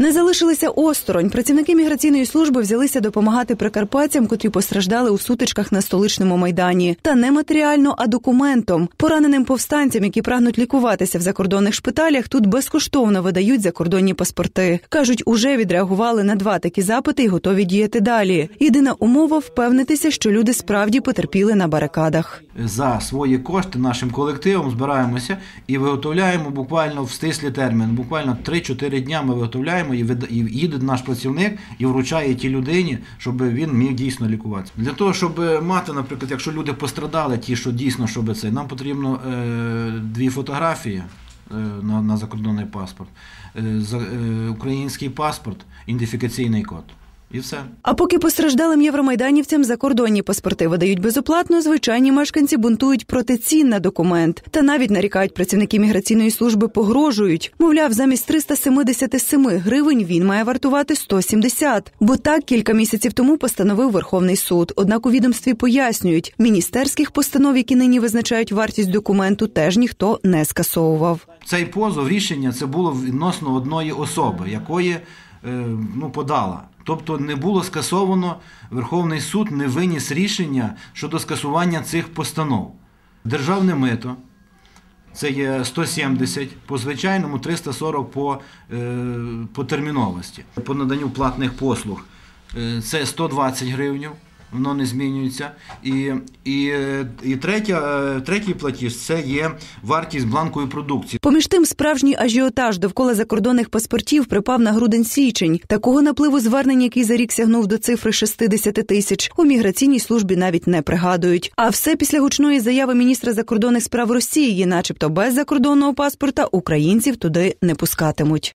Не залишилися осторонь. Працівники міграційної служби взялися допомагати прикарпатцям, котрі постраждали у сутичках на столичному майдані. Та не матеріально, а документом. Пораненим повстанцям, які прагнуть лікуватися в закордонних шпиталях, тут безкоштовно видають закордонні паспорти. кажуть, уже відреагували на два такі запити і готові діяти далі. Єдина умова впевнитися, що люди справді потерпіли на барикадах. за свої кошти нашим колективом збираємося і виготовляємо буквально в стислі термін. Буквально 3-4 дня ми виготовляємо і і їде наш працівник і вручає тій людині, щоб він міг дійсно лікуватися. Для того, щоб мати, наприклад, якщо люди пострадали, ті, що дійсно щоб це, нам потрібно е, дві фотографії. е, На, на закордонний паспорт, е, е, український паспорт, ідентифікаційний код. І все. А поки постраждалим євромайданівцям закордонні паспорти видають безоплатно, звичайні мешканці бунтують проти цін на документ. Та навіть нарікають працівники міграційної служби, погрожують. Мовляв, замість 377 гривень він має вартувати 170. Бо так кілька місяців тому постановив Верховний суд. Однак у відомстві пояснюють, міністерських постанов, які нині визначають вартість документу, теж ніхто не скасовував. Цей позов рішення це було відносно одної особи, якої ну, подала. Тобто не було скасовано, Верховний суд не виніс рішення щодо скасування цих постанов. Державне мито це є 170, по звичайному 340 по, е, по терміновості. По наданню платних послуг е, це 120 гривень, воно не змінюється. І, і, і третя, е, третій платіж це є вартість бланкової продукції. Поміж тим, справжній ажіотаж довкола закордонних паспортів припав на грудень січень. Такого напливу звернень, який за рік сягнув до цифри 60 тисяч, у міграційній службі навіть не пригадують. А все після гучної заяви міністра закордонних справ Росії, начебто без закордонного паспорта українців туди не пускатимуть.